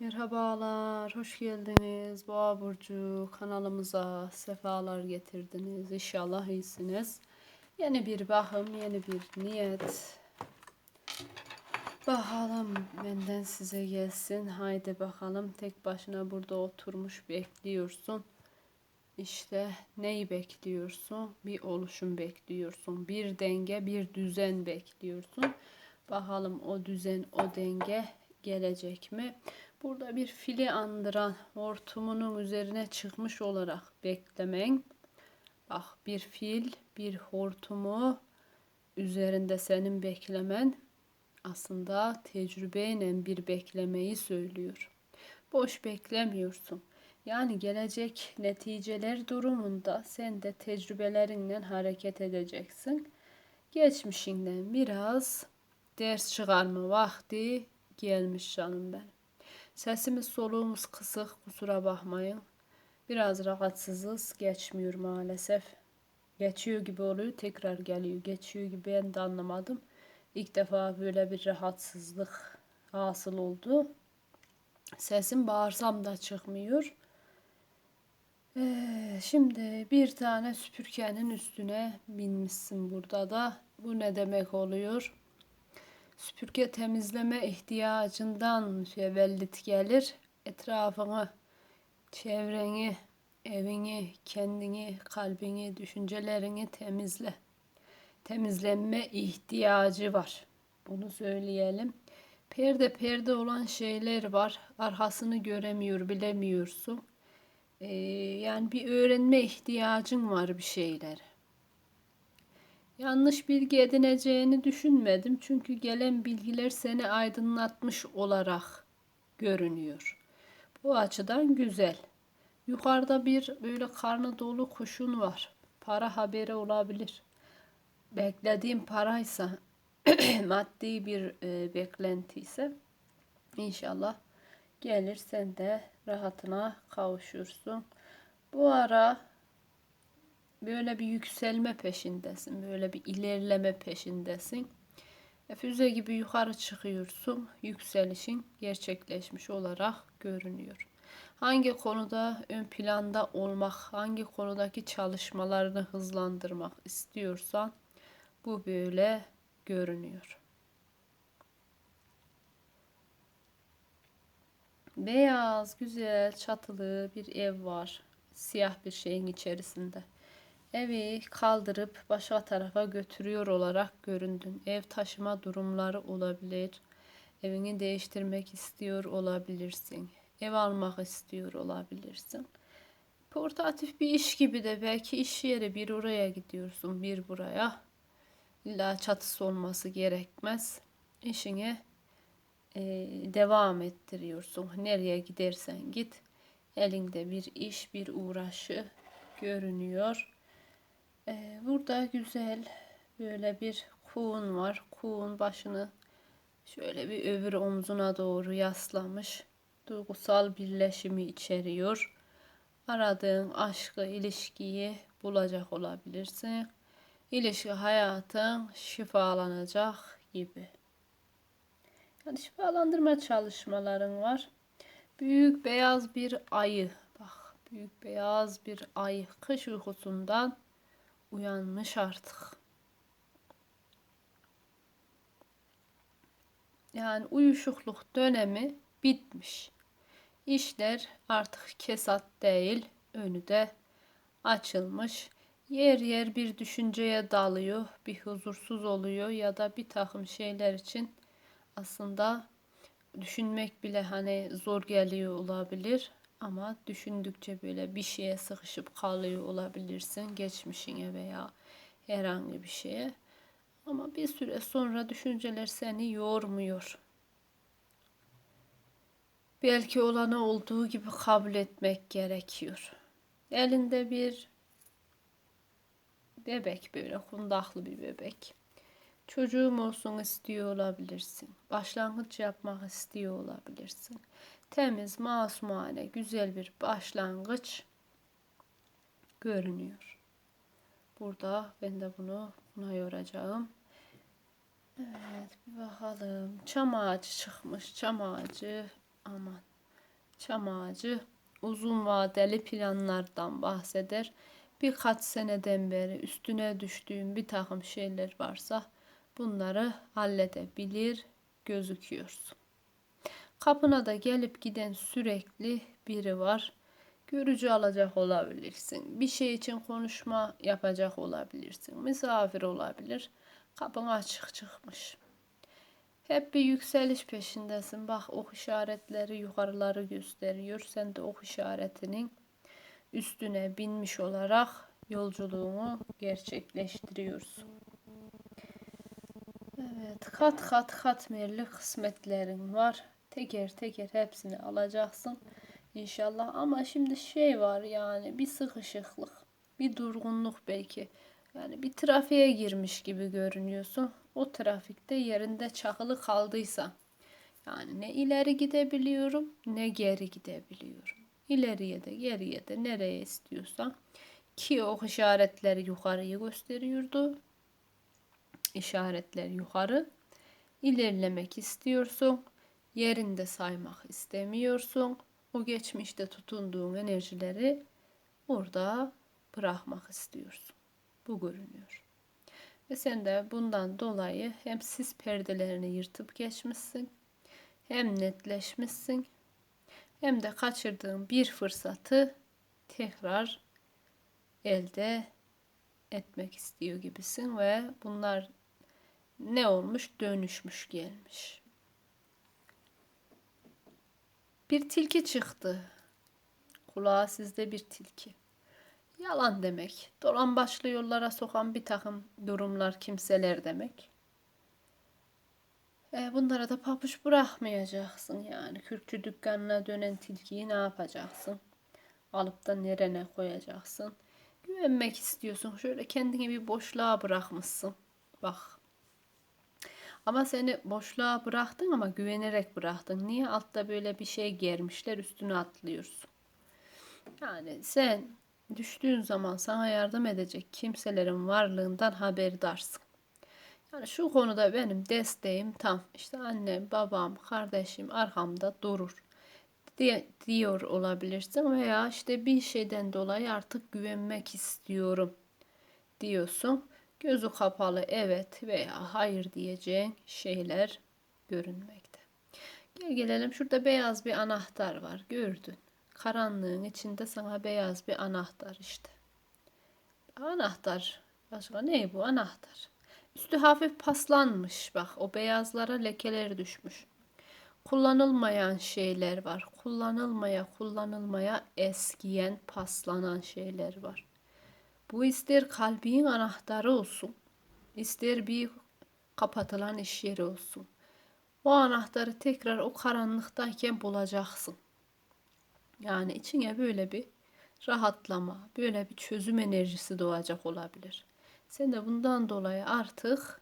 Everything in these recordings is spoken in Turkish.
Merhabalar, hoş geldiniz. Boğa Burcu kanalımıza sefalar getirdiniz. İnşallah iyisiniz. Yeni bir bakım, yeni bir niyet. Bakalım benden size gelsin. Haydi bakalım tek başına burada oturmuş bekliyorsun. İşte neyi bekliyorsun? Bir oluşum bekliyorsun. Bir denge, bir düzen bekliyorsun. Bakalım o düzen, o denge gelecek mi? Burada bir fili andıran hortumunun üzerine çıkmış olarak beklemen. Bak bir fil, bir hortumu üzerinde senin beklemen aslında tecrübeyle bir beklemeyi söylüyor. Boş beklemiyorsun. Yani gelecek neticeler durumunda sen de tecrübelerinden hareket edeceksin. Geçmişinden biraz ders çıkarma vakti gelmiş canım ben. Sesimiz soluğumuz kısık kusura bakmayın. Biraz rahatsızız geçmiyor maalesef. Geçiyor gibi oluyor tekrar geliyor. Geçiyor gibi ben de anlamadım. İlk defa böyle bir rahatsızlık hasıl oldu. Sesim bağırsam da çıkmıyor. Ee, şimdi bir tane süpürgenin üstüne binmişsin burada da. Bu ne demek oluyor? Süpürge temizleme ihtiyacından mütevellit gelir. Etrafını, çevreni, evini, kendini, kalbini, düşüncelerini temizle. Temizlenme ihtiyacı var. Bunu söyleyelim. Perde perde olan şeyler var. Arkasını göremiyor, bilemiyorsun. Ee, yani bir öğrenme ihtiyacın var bir şeyler. Yanlış bilgi edineceğini düşünmedim. Çünkü gelen bilgiler seni aydınlatmış olarak görünüyor. Bu açıdan güzel. Yukarıda bir böyle karnı dolu kuşun var. Para haberi olabilir. Beklediğim paraysa maddi bir e, beklenti ise inşallah gelir sen de rahatına kavuşursun. Bu ara böyle bir yükselme peşindesin. Böyle bir ilerleme peşindesin. E, füze gibi yukarı çıkıyorsun. Yükselişin gerçekleşmiş olarak görünüyor. Hangi konuda ön planda olmak, hangi konudaki çalışmalarını hızlandırmak istiyorsan bu böyle görünüyor. Beyaz, güzel, çatılı bir ev var. Siyah bir şeyin içerisinde. Evi kaldırıp başka tarafa götürüyor olarak göründün. Ev taşıma durumları olabilir. Evini değiştirmek istiyor olabilirsin. Ev almak istiyor olabilirsin. Portatif bir iş gibi de belki iş yeri bir oraya gidiyorsun, bir buraya. İlla çatısı olması gerekmez. İşine e, devam ettiriyorsun. Nereye gidersen git. Elinde bir iş, bir uğraşı görünüyor. Ee, burada güzel böyle bir kuğun var. Kuğun başını şöyle bir öbür omzuna doğru yaslamış. Duygusal birleşimi içeriyor. Aradığın aşkı, ilişkiyi bulacak olabilirsin. İlişki hayatın şifalanacak gibi. Yani şifalandırma çalışmaların var. Büyük beyaz bir ayı. Bak büyük beyaz bir ayı kış uykusundan uyanmış artık. Yani uyuşukluk dönemi bitmiş. İşler artık kesat değil, önü de açılmış. Yer yer bir düşünceye dalıyor, bir huzursuz oluyor ya da bir takım şeyler için aslında düşünmek bile hani zor geliyor olabilir. Ama düşündükçe böyle bir şeye sıkışıp kalıyor olabilirsin geçmişine veya herhangi bir şeye. Ama bir süre sonra düşünceler seni yormuyor. Belki olanı olduğu gibi kabul etmek gerekiyor. Elinde bir bebek böyle kundaklı bir bebek. Çocuğum olsun istiyor olabilirsin. Başlangıç yapmak istiyor olabilirsin temiz, masumane, güzel bir başlangıç görünüyor. Burada ben de bunu buna yoracağım. Evet bir bakalım. Çam ağacı çıkmış. Çam ağacı aman. Çam ağacı uzun vadeli planlardan bahseder. Birkaç seneden beri üstüne düştüğün bir takım şeyler varsa bunları halledebilir gözüküyorsun. Kapına da gelip giden sürekli biri var. Görücü alacak olabilirsin. Bir şey için konuşma yapacak olabilirsin. Misafir olabilir. Kapın açık çıkmış. Hep bir yükseliş peşindesin. Bak ok işaretleri yukarıları gösteriyor. Sen de ok işaretinin üstüne binmiş olarak yolculuğunu gerçekleştiriyorsun. Evet, kat kat katmerli kısmetlerin var. Teker teker hepsini alacaksın inşallah. Ama şimdi şey var yani bir sıkışıklık, bir durgunluk belki. Yani bir trafiğe girmiş gibi görünüyorsun. O trafikte yerinde çakılı kaldıysa. Yani ne ileri gidebiliyorum ne geri gidebiliyorum. İleriye de geriye de nereye istiyorsan. Ki o işaretleri yukarıyı gösteriyordu. İşaretler yukarı. İlerlemek istiyorsun. Yerinde saymak istemiyorsun. O geçmişte tutunduğun enerjileri burada bırakmak istiyorsun. Bu görünüyor. Ve sen de bundan dolayı hem sis perdelerini yırtıp geçmişsin, hem netleşmişsin, hem de kaçırdığın bir fırsatı tekrar elde etmek istiyor gibisin ve bunlar ne olmuş? Dönüşmüş gelmiş. Bir tilki çıktı. Kulağa sizde bir tilki. Yalan demek. Dolan başlı yollara sokan bir takım durumlar, kimseler demek. E, bunlara da papuç bırakmayacaksın yani. Kürkçü dükkanına dönen tilkiyi ne yapacaksın? Alıp da nerene koyacaksın? Güvenmek istiyorsun. Şöyle kendini bir boşluğa bırakmışsın. Bak. Ama seni boşluğa bıraktın ama güvenerek bıraktın. Niye? Altta böyle bir şey germişler üstüne atlıyorsun. Yani sen düştüğün zaman sana yardım edecek kimselerin varlığından haberdarsın. Yani şu konuda benim desteğim tam. İşte annem, babam, kardeşim arkamda durur diyor olabilirsin veya işte bir şeyden dolayı artık güvenmek istiyorum diyorsun. Gözü kapalı evet veya hayır diyeceğin şeyler görünmekte. Gel gelelim şurada beyaz bir anahtar var gördün. Karanlığın içinde sana beyaz bir anahtar işte. Anahtar. Başka ne bu anahtar? Üstü hafif paslanmış bak o beyazlara lekeler düşmüş. Kullanılmayan şeyler var. Kullanılmaya kullanılmaya eskiyen paslanan şeyler var. Bu ister kalbin anahtarı olsun. ister bir kapatılan iş yeri olsun. O anahtarı tekrar o karanlıktayken bulacaksın. Yani içine böyle bir rahatlama, böyle bir çözüm enerjisi doğacak olabilir. Sen de bundan dolayı artık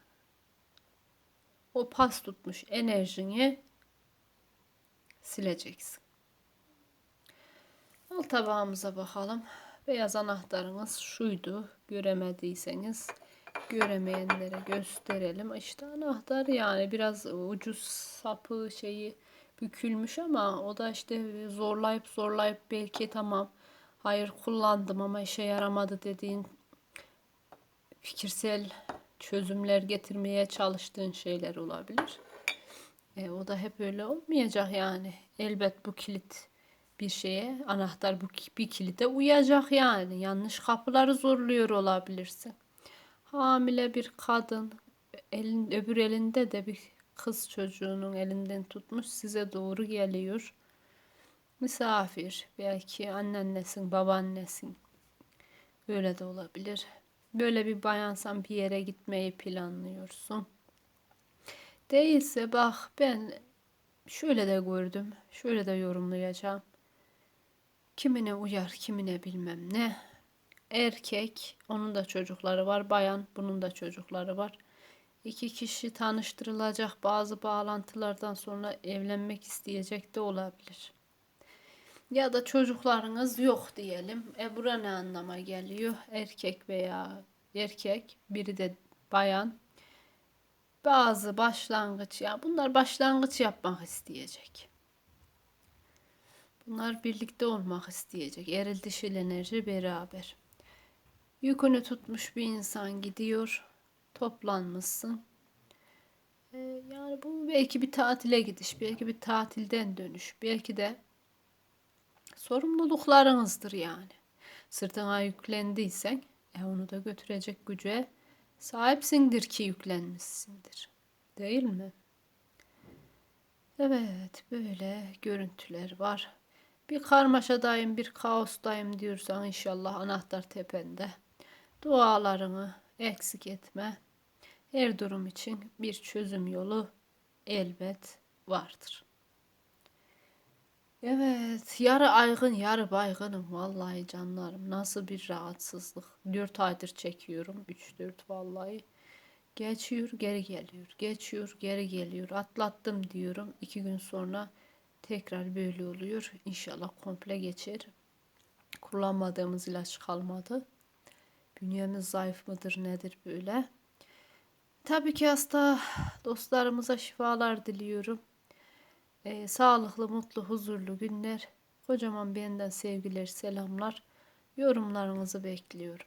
o pas tutmuş enerjini sileceksin. Alt tabağımıza bakalım. Beyaz anahtarınız şuydu. Göremediyseniz göremeyenlere gösterelim. İşte anahtar yani biraz ucuz sapı şeyi bükülmüş ama o da işte zorlayıp zorlayıp belki tamam hayır kullandım ama işe yaramadı dediğin fikirsel çözümler getirmeye çalıştığın şeyler olabilir. E, o da hep öyle olmayacak yani. Elbet bu kilit bir şeye, anahtar bu bir kilide uyacak yani. Yanlış kapıları zorluyor olabilirsin. Hamile bir kadın, elin, öbür elinde de bir kız çocuğunun elinden tutmuş size doğru geliyor. Misafir, belki annennesin, babaannesin. Öyle de olabilir. Böyle bir bayansan bir yere gitmeyi planlıyorsun. Değilse bak ben şöyle de gördüm, şöyle de yorumlayacağım. Kimine uyar, kimine bilmem ne. Erkek, onun da çocukları var. Bayan, bunun da çocukları var. İki kişi tanıştırılacak bazı bağlantılardan sonra evlenmek isteyecek de olabilir. Ya da çocuklarınız yok diyelim. E bura ne anlama geliyor? Erkek veya erkek, biri de bayan. Bazı başlangıç ya bunlar başlangıç yapmak isteyecek. Bunlar birlikte olmak isteyecek. Eril dişil enerji beraber. Yükünü tutmuş bir insan gidiyor. Toplanmışsın. Ee, yani bu belki bir tatile gidiş, belki bir tatilden dönüş, belki de sorumluluklarınızdır yani. Sırtına yüklendiysen e onu da götürecek güce sahipsindir ki yüklenmişsindir. Değil mi? Evet, böyle görüntüler var. Bir karmaşadayım, bir kaostayım diyorsan inşallah anahtar tepende. Dualarını eksik etme. Her durum için bir çözüm yolu elbet vardır. Evet, yarı aygın, yarı baygınım vallahi canlarım. Nasıl bir rahatsızlık. 4 aydır çekiyorum. 3-4 vallahi. Geçiyor, geri geliyor. Geçiyor, geri geliyor. Atlattım diyorum. 2 gün sonra tekrar böyle oluyor. İnşallah komple geçer. Kullanmadığımız ilaç kalmadı. Bünyemiz zayıf mıdır nedir böyle? Tabii ki hasta dostlarımıza şifalar diliyorum. Ee, sağlıklı, mutlu, huzurlu günler. Kocaman benden sevgiler, selamlar. Yorumlarınızı bekliyorum.